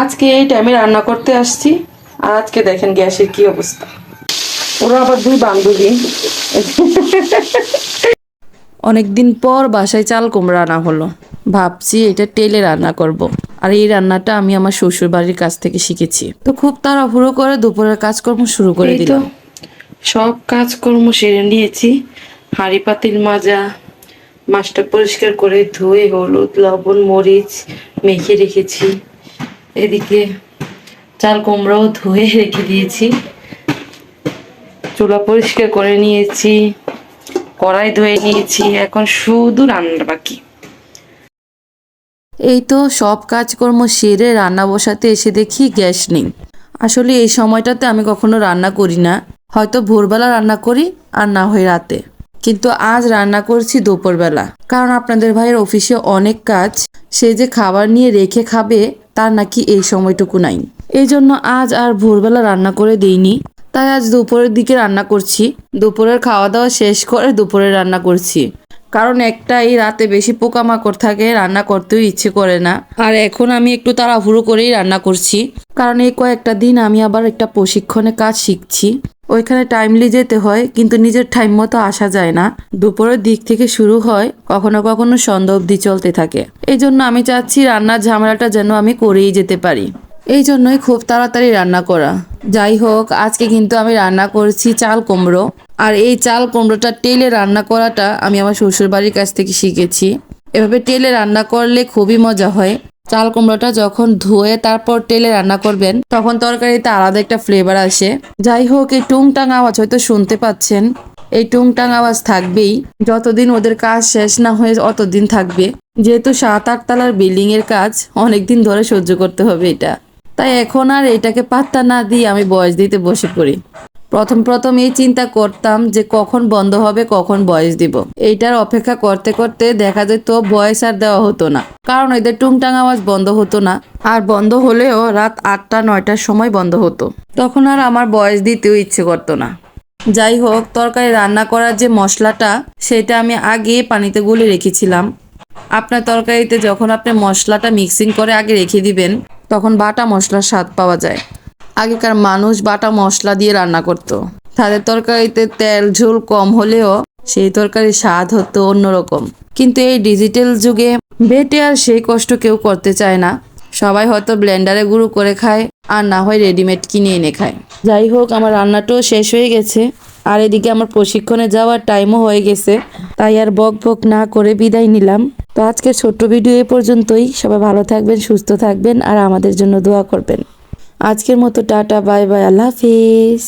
আজকে এই টাইমে রান্না করতে আসছি আর আজকে দেখেন গ্যাসের কি অবস্থা। ওরা আবার দুই বান্ধবী। অনেকদিন পর বাসায় চাল কুমড়া রান্না হলো। ভাবছি এটা তেলে রান্না করব। আর এই রান্নাটা আমি আমার শ্বশুর বাড়ির কাছ থেকে শিখেছি। তো খুব তাড়াহুড়ো করে দুপুরের কাজকর্ম শুরু করে দিলাম। সব কাজকর্ম সেরে নিয়েছি। হাঁড়ি পাতিল মাজা মাছটা পরিষ্কার করে ধুয়ে হলুদ, লবণ, মরিচ মেখে রেখেছি। এদিকে চাল কুমড়াও ধুয়ে রেখে দিয়েছি। চুলা পরিষ্কার করে নিয়েছি, কড়াই ধুয়ে নিয়েছি, এখন শুধু রান্নার বাকি। এই তো সব কাজকর্ম সেরে রান্না বসাতে এসে দেখি গ্যাস নেই। আসলে এই সময়টাতে আমি কখনো রান্না করি না। হয়তো ভোরবেলা রান্না করি আর না হয় রাতে। কিন্তু আজ রান্না করছি দুপুরবেলা। কারণ আপনাদের ভাইয়ের অফিসে অনেক কাজ, সে যে খাবার নিয়ে রেখে খাবে, তার নাকি এই সময়টুকু নাই। এই জন্য আজ আর ভোরবেলা রান্না করে দিইনি। তাই আজ দুপুরের দিকে রান্না করছি। দুপুরের খাওয়া দাওয়া শেষ করে দুপুরে রান্না করছি। কারণ একটাই রাতে বেশি পোকামাকড় থাকে, রান্না করতেও ইচ্ছে করে না। আর এখন আমি একটু তাড়াহুড়ো করেই রান্না করছি। কারণ এই কয়েকটা দিন আমি আবার একটা প্রশিক্ষণে কাজ শিখছি। ওইখানে টাইমলি যেতে হয়, কিন্তু নিজের টাইম মতো আসা যায় না। দুপুরের দিক থেকে শুরু হয়, কখনো কখনো সন্ধ্যা অবধি চলতে থাকে। এই জন্য আমি চাচ্ছি রান্নার ঝামেলাটা যেন আমি করেই যেতে পারি। এই জন্যই খুব তাড়াতাড়ি রান্না করা। যাই হোক, আজকে কিন্তু আমি রান্না করছি চাল কুমড়ো। আর এই চাল কুমড়োটা তেলে রান্না করাটা আমি আমার শ্বশুর বাড়ির কাছ থেকে শিখেছি। এভাবে তেলে রান্না করলে খুবই মজা হয়। চাল কুমড়োটা যখন ধুয়ে তারপর তেলে রান্না করবেন, তখন তরকারিতে আলাদা একটা ফ্লেভার আসে। যাই হোক, এই টুংটাং আওয়াজ হয়তো শুনতে পাচ্ছেন। এই টুংটাং আওয়াজ থাকবেই। যতদিন ওদের কাজ শেষ না হয়ে অতদিন থাকবে। যেহেতু সাত আট তলার বিল্ডিং এর কাজ, অনেকদিন ধরে সহ্য করতে হবে এটা। তাই এখন আর এটাকে পাত্তা না দিয়ে আমি বয়স দিতে বসে পড়ি। প্রথম প্রথম এই চিন্তা করতাম যে কখন বন্ধ হবে, কখন বয়স দিব। এইটার অপেক্ষা করতে করতে দেখা যেত বয়স আর দেওয়া হতো না। কারণ এদের টুংটাং আওয়াজ বন্ধ হতো না। আর বন্ধ হলেও রাত আটটা, নয়টার সময় বন্ধ হতো। তখন আর আমার বয়স দিতেও ইচ্ছে করতো না। যাই হোক, তরকারি রান্না করার যে মশলাটা, সেটা আমি আগে পানিতে গুলে রেখেছিলাম। আপনার তরকারিতে যখন আপনি মশলাটা মিক্সিং করে আগে রেখে দিবেন, তখন বাটা মশলার স্বাদ পাওয়া যায়। আগেকার মানুষ বাটা মশলা দিয়ে রান্না করত। তাদের তরকারিতে তেল, ঝোল কম হলেও সেই তরকারির স্বাদ হতো অন্যরকম। কিন্তু এই ডিজিটাল যুগে বেটে আর সেই কষ্ট কেউ করতে চায় না। সবাই হয়তো ব্লেন্ডারে গুঁড়ো করে খায় আর না হয় রেডিমেড কিনে এনে খায়। যাই হোক, আমার রান্নাটাও শেষ হয়ে গেছে। আর এদিকে আমার প্রশিক্ষণে যাওয়ার টাইমও হয়ে গেছে। তাই আর বক বক না করে বিদায় নিলাম। তো আজকের ছোট্ট ভিডিও এ পর্যন্তই। সবাই ভালো থাকবেন, সুস্থ থাকবেন আর আমাদের জন্য দোয়া করবেন। আজকের মতো টাটা বাই বাই আল্লাহ হাফিজ।